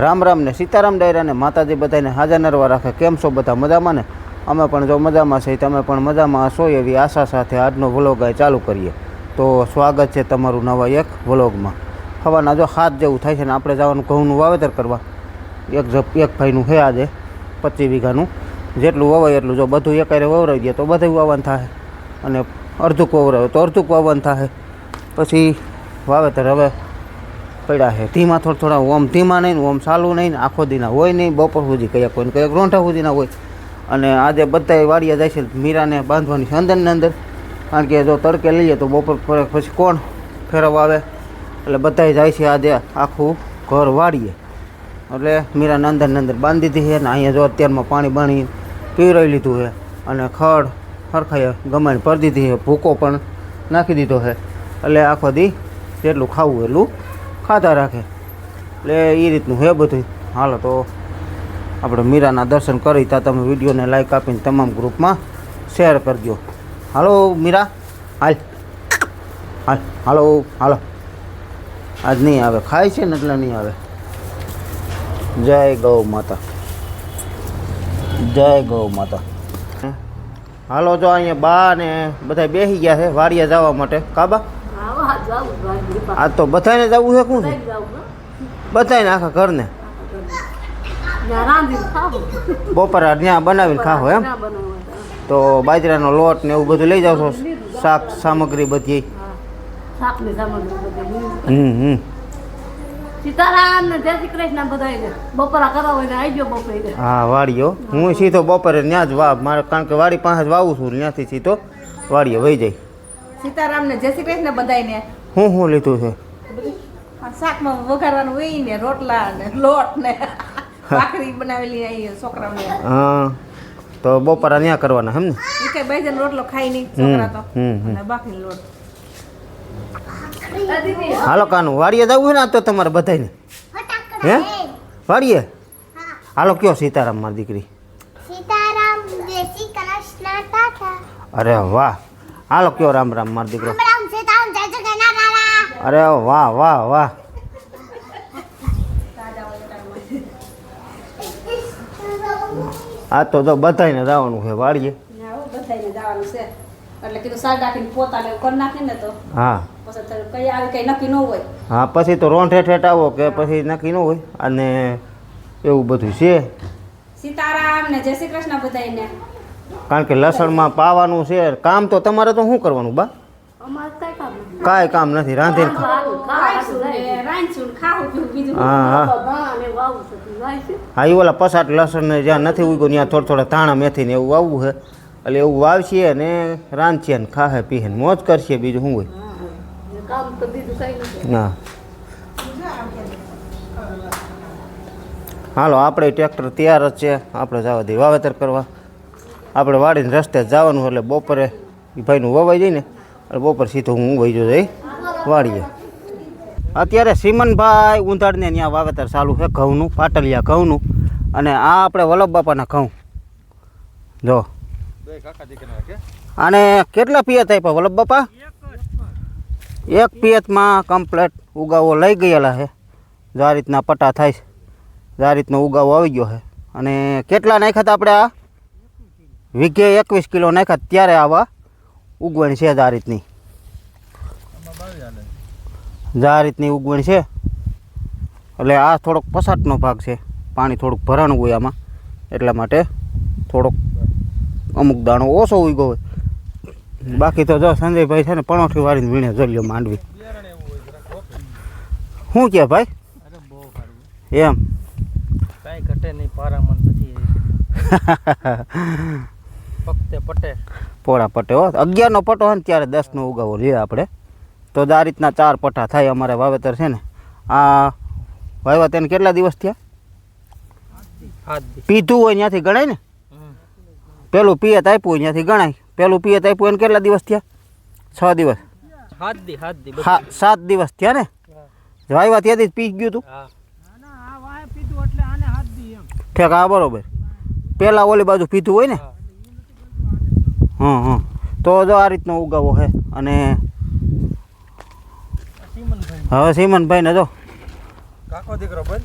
રામ રામ ને સીતારામ ડાયરાને માતાજી બધાને હાજર નરવા રાખે. કેમ છો બધા મજામાં ને? અમે પણ જો મજામાં છે તમે પણ મજામાં હશો એવી આશા સાથે આજનો વ્લોગ ચાલુ કરીએ. તો સ્વાગત છે તમારું નવા એક વ્લોગમાં. હવાના જો હાથ જેવું થાય છે ને, આપણે જવાનું ઘઉંનું વાવેતર કરવા. એક એક ભાઈનું છે આજે, પચીસ વીઘાનું. જેટલું વવાય એટલું, જો બધું એકારે વવરાઈ દે તો બધું વાવન થાય અને અડધુંક વવરાવે તો અડધુંક વાવન થાય પછી વાવેતર હવે પડ્યા છે. ધીમા થોડા થોડા, ઓમ ધીમા નહીં ઓમ ચાલુ નહીં આખો દીના હોય નહીં, બપોર સુધી કયા કોઈ કયા રોંઠા સુધીના હોય. અને આજે બધા વાડિયા જાય છે મીરાને બાંધવાની છે અંદર ને અંદર. કારણ કે જો તડકે લઈએ તો બપોર પછી કોણ ફેરવવા આવે? એટલે બધાએ જાય છે આજે આખું ઘર વાળીએ એટલે મીરાને અંદર ને અંદર બાંધી દીધી છે ને અહીંયા જો અત્યારમાં પાણી બાણી પીવરાવી લીધું છે અને ખડ સરખાએ ગમાઈને ભરી દીધી છે. ભૂકો પણ નાખી દીધો છે. એટલે આખો દી જેટલું ખાવું એટલું ખાતા રાખે. એટલે એ રીતનું હે બધું હાલો તો આપણે મીરાના દર્શન કરી ત્યાં તમે વિડીયોને લાઈક આપીને તમામ ગ્રુપમાં શેર કરજો. હાલો મીરા, હાલ. હાલ, હાલો હાલો. આજ નહીં આવે. ખાય છે ને એટલે નહીં આવે. જય ગૌ માતા. જય ગૌ માતા. હાલો જો અહીંયા બા ને બધા બેસી ગયા છે વાડિયા જવા માટે. કાબા આજ તો બધાને જવું છે કોણ બધાને આખા ઘરને? બપોર ત્યાં બનાવીને ખાવ એમ? તો બાજરાનો લોટ ને એવું બધું લઈ જાવ છો? શાક સામગ્રી બધી? હમ હમ. સીતારામ ને જય શ્રી કૃષ્ણ બધાને બપોરા કરવા હોય ને આવજો બપોરે. હા વાડીઓ. હું સીધો બપોરે ત્યાં જ વાવ મારે કારણ કે વાડી પાસે જ વાવું છું ત્યાંથી સીધો વાડીઓ વહી જાય. સીતારામ ને જય શ્રી કૃષ્ણ બધાયને. હું શું લીધું છે? શાકમાં વઘારવાનું હોય ને રોટલા ને લોટ ને ભાખરી બનાવેલી આવી છોકરાઓને. હા તો બપોરા ત્યાં કરવાના હમ ને? ઈ કઈ બે જણ રોટલો ખાઈ નહીં છોકરા તો. હમ, હમ. અને બાકી લોટ હાલો કાનું વાડીએ જવું છે ને તો તમારે બધાને હે? વાડીએ? હાલો કયો સીતારામ મારી દીકરી અરે વાહ. હાલો કયો રામ રામ મારો દીકરો રામ સીતારામ જય શ્રી કૃષ્ણ ટાટા અરે વાહ વાહ વાહ. આ તો તો બધાને જવાનું છે વાડીએ બધાને જવાનું છે. એટલે કીધું સાલ રાખીને પોતાને કરી નાખે ને તો. હા. પછી તો કઈ આવે કઈ નક્કી ન હોય. હા પછી તો રોંઠે ઠેઠ આવો કે પછી નક્કી ન હોય. અને એવું બધું છે. સીતારામ ને જય શ્રી કૃષ્ણ બધાયને. કારણ કે લસણમાં પાવાનું છે. કામ તો તમારે તો શું કરવાનું બા? કઈ કામ નથી. કાંઈ કામ નથી રાંધીને રાંધશું હા હા? હા એ ઓલા પસાટ લસણ ને જ્યાં નથી ઉગ્યું ત્યાં થોડા થોડા ધાણા મેથી ને એવું આવવું છે. એટલે એવું વાવશીએ ને રાંધીએ ને ખાહે પીહે ને મોજ કરશે બીજું શું હોય? ના. હાલો આપણે ટ્રેક્ટર તૈયાર જ છે. આપણે જવા દઈએ વાવેતર કરવા. આપણે વાડીને રસ્તે જવાનું એટલે બપોરે એ ભાઈનું વવાઈ જાય ને. એટલે બપોર સીધું હું વહી જો જઈ વાડીએ. અત્યારે સીમનભાઈ ઉંધાડને ત્યાં વાવેતર ચાલુ છે, ઘઉંનું, પાટલિયા ઘઉંનું. અને આ આપણે વલ્લભ બાપાના ઘઉં. જો. અને કેટલા પિયત આપ્યા વલ્લભ બાપા? એક પિયતમાં કમ્પ્લેટ ઉગાવો લઈ ગયેલા છે. જો આ રીતના પટા થાય છે. જો આ રીતનો ઉગાવો આવી ગયો છે. અને કેટલા નાખ્યા હતા આપણે આ? વીઘે એકવીસ કિલો નાખ્યા, ત્યારે આવા ઉગવણ છે જ આ રીતની. જો આ રીતની ઉગવણ છે. એટલે આ થોડોક પસાટનો ભાગ છે. પાણી થોડુંક ભરાણું હોય આમાં. એટલા માટે થોડોક અમુક દાણો ઓછો ઉગ્યો હોય. બાકી તો જો સંજયભાઈ છે ને પણોઠી વાળીને વીણે જોઈ માંડવી. શું કે ભાઈ? એમ. કાંઈ ઘટે નહીં પારામણ બધી પટે. પોળા પટે હો. અગિયારનો પટ્ટો હોય ને ત્યારે દસનો ઉગાવો. લે આપણે. તો જ આ રીતના ચાર પટ્ટા થાય અમારે વાવેતર છે ને. આ વાવ્યા તેને કેટલા દિવસ થયા? પીધું હોય ત્યાંથી ગણાય ને? પેલું પિયત આપ્યું હોય ત્યાંથી ગણાય. પેલું પિયત આપ્યું હોય કેટલા દિવસ થયા? છ દિવસ. હા સાત દિવસ થયા ને? વાવ્યા ત્યાંથી જ પી ગયું હતું ઠેક હા બરોબર. પેલા ઓલી બાજુ પીધું હોય ને? હં. હં તો જો આ રીતનો ઉગાવો છે અને હવે સીમનભાઈ ને જો. કાકો દીકરો ભાઈ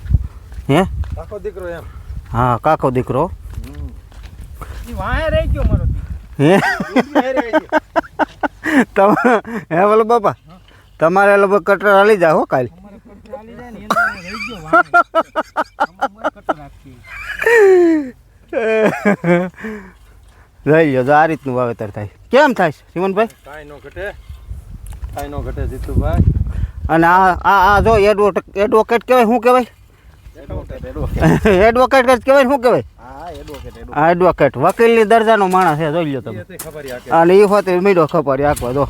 હે? કાકો દીકરો એમ. હા કાકો દીકરો. રહી ગયો મારો હે. તમે હે બોલો બાપા? તમારે લગભગ કટર હાલી જાય હો કાલ. લઈ લો હાલી જાય ને એને રહી ગયો આ રીતનું વાવેતર થાય. કેમ થાય સિમનભાઈ? કાંઈ નો ઘટે. કાંઈ નો ઘટે જીતુભાઈ. અને આ આ આ જો એડવોકેટ એડવોકેટ કહેવાય શું કહેવાય? એડવોકેટ જ કહેવાય શું કહેવાય? હા એડવોકેટ વકીલની દરજાનો માણસ છે જોઈ લો તમે. અને એ હોત મીડો ખબર આખો જો.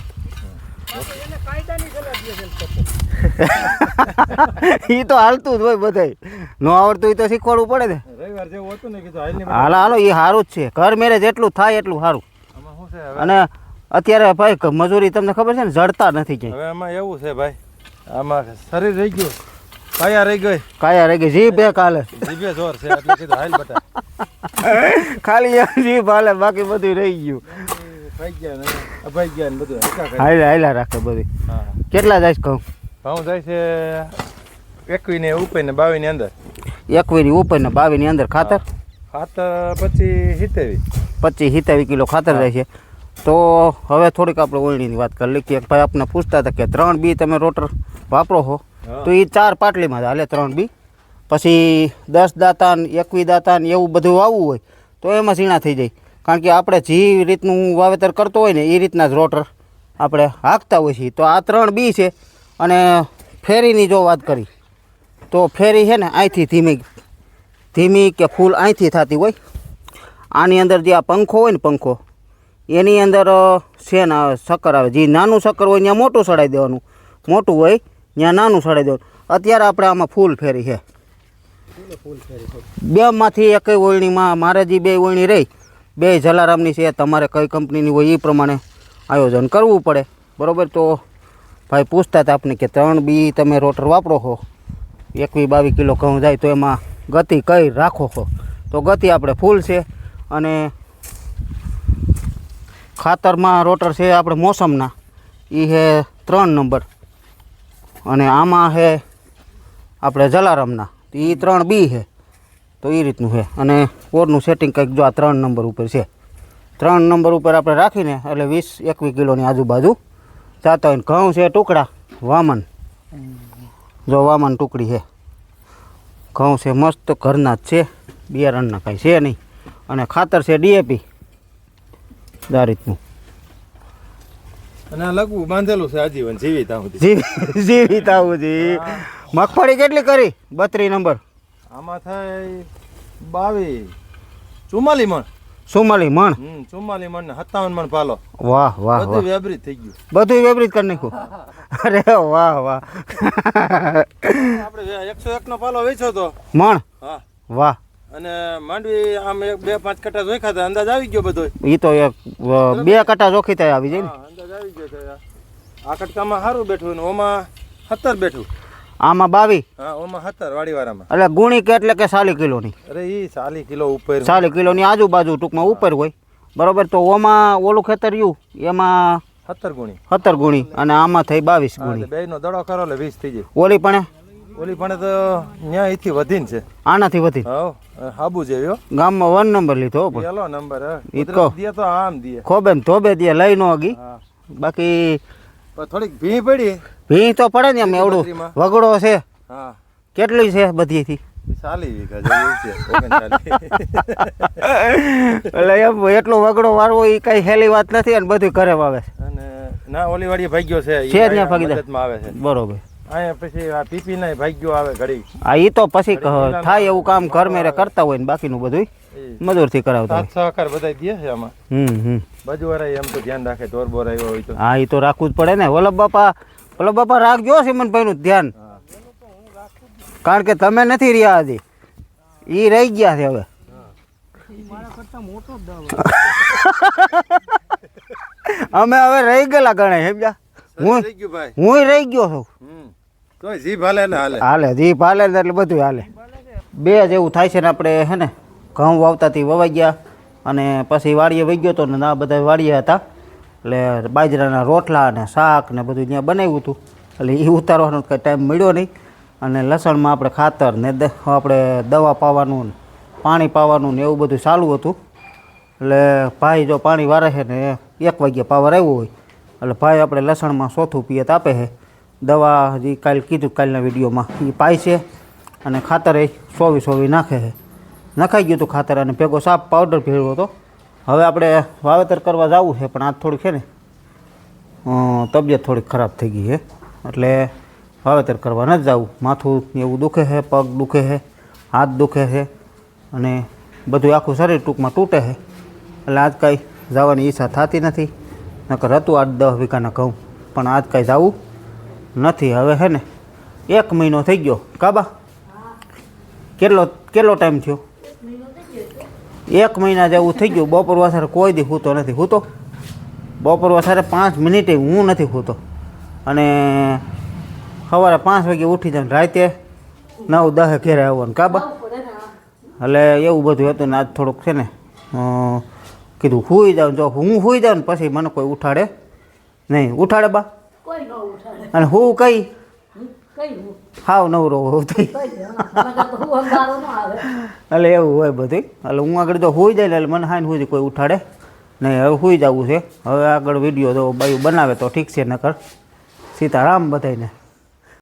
એ તો હાલતું જ હોય બધાય. ન આવડતું એ તો શીખવાડવું પડે ને. હાલ હાલો એ સારું જ છે. ઘર મેરેજ એટલું થાય એટલું સારું. અને અત્યારે ભાઈ મજૂરી તમને ખબર છે ને જડતા નથી ક્યાંય. હવે આમાં એવું છે ભાઈ આમાં શરીર રહી ગયું કાયા રહી ગઈ. કાયા રહી ગઈ જીભ કાલે. જીભે જોર છે એટલે કીધું હાલ બટા. ખાલી જીભ હાલે બાકી બધું રહી ગયું. ભાઈ ગયા ને અભાઈ ગયા ને બધું. હાલ્યા હાલ્યા રાખે બધી. કેટલા જાય કહું ભાવ જાય છે એકવી ને ઉપર ને બાવી ની અંદર. એકવીની ઉપર ને બાવીની અંદર ખાતર? ખાતર પછી હિતેવી પચીસ સિત્તાવીસ કિલો ખાતર જાય છે. તો હવે થોડીક આપણે ઓળણીની વાત કરી લઈએ. કે ભાઈ આપણે પૂછતા હતા કે ત્રણ બી તમે રોટર વાપરો છો? તો એ ચાર પાટલીમાં હાલે ત્રણ બી. પછી દસ દાંતાન એકવી ને એવું બધું આવવું હોય તો એમાં ઝીણા થઈ જાય. કારણ કે આપણે જે રીતનું વાવેતર કરતો હોય ને એ રીતના જ રોટર આપણે હાંકતા હોય છીએ. તો આ ત્રણ બી છે અને ફેરીની જો વાત કરી તો ફેરી છે ને અહીંથી ધીમી ધીમી કે ફૂલ અહીંથી થતી હોય. આની અંદર જે આ પંખો હોય ને પંખો એની અંદર શેન આવે શક્કર આવે. જે નાનું શક્કર હોય, ત્યાં મોટું સડાઈ દેવાનું. મોટું હોય, ત્યાં નાનું સડાઈ દેવાનું. અત્યારે આપણે આમાં ફૂલ ફેરી છે. બેમાંથી એક ઓળણીમાં મારે જે બે ઓળણી રહી, બે જલારામની છે, તમારે કઈ કંપનીની હોય એ પ્રમાણે આયોજન કરવું પડે. બરાબર? તો ભાઈ પૂછતા હતા આપણે કે ત્રણ બી તમે રોટર વાપરો છો? એકવી બાવીસ કિલો ઘઉં જાય તો એમાં ગતિ કઈ રાખો છો? તો ગતિ આપણે ફૂલ છે. અને ખાતરમાં રોટર છે આપણે મોસમના. એ છે ત્રણ નંબર. અને આમાં છે આપણે જલારામના. એ ત્રણ બી છે તો એ રીતનું છે અને ઓરનું સેટિંગ કંઈક જો આ ત્રણ નંબર ઉપર છે. ત્રણ નંબર ઉપર આપણે રાખીને, એટલે વીસ, એકવીસ કિલોની આજુબાજુ જાતા હોય ઘઉં છે ટુકડા, વામન. જો વામન ટુકડી છે ઘઉં છે મસ્ત ઘરના જ છે. બિયારણના કાંઈ છે નહીં. અને ખાતર છે ડીએપી. આ રીતનું. અને આ લગવું બાંધેલું છે આજીવન જીવિત આવું જીવી જીવિત આવું જી મગફળી કેટલી કરી? બત્રી નંબર. આમાં થાય બાવીસ. ચુમ્માલી મણ. ચુમ્માલી મણ? ચુમ્માલી મણ ને સત્તાવન મણ પાલો. વાહ વાહ બધું વાહ. થઈ ગયું. બધું વેબરીત કરી નાખ્યું? અરે વાહ વાહ. આપણે એકસો એક નો પાલો વેચો તો. મણ? હા. વાહ. અને માંડવી આમ એક બે પાંચ કટા જોઈખા હતા અંદાજ આવી ગયો બધો એ તો એક બે કટા જોખી થાય આવી જાય ને. અંદાજ આવી ગયો થાય. આ કટકામાં સારું બેઠું ને ઓમાં સત્તર બેઠું. આમાં બાવી? હા ઓમાં સત્તર વાડીવાળામાં. એટલે ગુણી કે એટલે કે સાલી કિલોની? અરે ઈ સાલી કિલો ઉપર. સાલી કિલોની આજુબાજુ ટૂંકમાં ઉપર હોય. બરોબર તો ઓમાં ઓલું ખેતર રહ્યું એમાં સત્તર ગુણી. સત્તર ગુણી અને આમાં થઈ બાવીસ ગુણી. બે નો દડો કરો એટલે વીસ થઈ જાય. ઓલી પણ? ઓલી પણ તો ન્યા અહીંથી વધીને છે. આનાથી વધી હા હાબુ જેવી હો ગામમાં વન નંબર લીધો પણ. પેલો નંબર ઈ તો. દે તો આમ દે. ખોબે ને ધોબે દે લઈ નો ગઈ. બાકી થોડીક ભી પડી. ભી તો પડે ને એમ એવડું. વગડો છે. હા. કેટલી છે બધીથી? ચાલી એટલે એમ એટલો વગડો વાળવો એ કઈ હેલી વાત નથી અને બધું કરે વાવે અને ના ઓલી ભાગ્યો છે છે ત્યાં ભાગીદાર. આવે છે. બરોબર. અહીંયા પછી આ પીપી ના ભાગ્યો આવે ઘડી. આ એ તો પછી થાય એવું કામ ઘર મેરે કરતા હોય ને બાકીનું બધું મજૂરથી કરાવતા હોય. સહકાર બધા દે છે આમાં. હમ હમ. બાજુ વાળા એમ તો ધ્યાન રાખે ઢોર બોર આવ્યો હોય તો. હા એ તો રાખવું જ પડે ને. વલ્લભ બાપા વલ્લભ બાપા રાખજો સિમનભાઈનું ધ્યાન. કારણ કે તમે નથી રહ્યા હજી. એ રહી ગયા છે હવે. અમે હવે રહી ગયેલા ગણાય સમજ્યા? હું હું રહી ગયો છું. જીભ હાલે ને હાલે. જીપ હાલે ને એટલે બધું હાલે. બે જેવું થાય છે ને આપણે હે ને, ઘઉં વાવતાથી વવાઈ ગયા અને પછી વાડીએ વહી ગયો હતો ને આ બધા વાડીએ હતા. એટલે બાજરાના રોટલા ને શાક ને બધું ત્યાં બનાવ્યું હતું. એટલે એ ઉતારવાનો કંઈ ટાઈમ મળ્યો નહીં. અને લસણમાં આપણે ખાતર ને આપણે દવા પાવાનું પાણી પાવાનું ને એવું બધું ચાલુ હતું. એટલે ભાઈ જો પાણી વારે છે ને એક વાગ્યે પાવર આવ્યો હોય, એટલે ભાઈ આપણે લસણમાં ચોથું પિયત આપે છે. દવા હજી કાલ કીધું કાલના વિડીયોમાં. એ પાય છે અને ખાતર એ સોવી સોવી નાખે છે. નખાઈ ગયું હતું ખાતર અને ભેગો સાપ પાવડર ભેળવો હતો. હવે આપણે વાવેતર કરવા જવું છે, પણ આજ થોડુંક છે ને તબિયત થોડીક ખરાબ થઈ ગઈ છે. એટલે વાવેતર કરવા નથી જવું. માથું એવું દુખે છે, પગ દુખે છે, હાથ દુખે છે અને બધું આખું શરીર ટૂંકમાં તૂટે છે. એટલે આજ કાંઈ જવાની ઈચ્છા થતી નથી. નકર હતું આઠ દસ વીઘાના ઘઉં, પણ આજ કાંઈ જવું નથી. હવે હે ને, એક મહિનો થઈ ગયો. કાબા કેટલો કેટલો ટાઈમ થયો? એક મહિના જેવું થઈ ગયું. બપોર વાસારે કોઈ દી હૂતો નથી. હૂતો? બપોર વાસારે પાંચ મિનિટે હું નથી હૂતો. અને સવારે પાંચ વાગે ઉઠી જાય રાતે નવ, દહે ઘેરે આવવાનું. કાબા એટલે એવું બધું હતું ને આજ થોડુંક છે ને કીધું હુઈ જાઉં. જો હું હુઈ જાઉં ને પછી મને કોઈ ઉઠાડે નહીં. ઉઠાડે બા? અને હું કઈ? હાવ નવરો હોવ થઈ એટલે એવું હોય બધું એટલે હું આગળ તો હોઈ જાય ને એટલે મને હાઈને સુધી કોઈ ઉઠાડે. નહીં હવે હોઈ જવું છે. હવે આગળ વીડિયો તો બાયું બનાવે તો ઠીક છે નકર. સીતારામ બધાને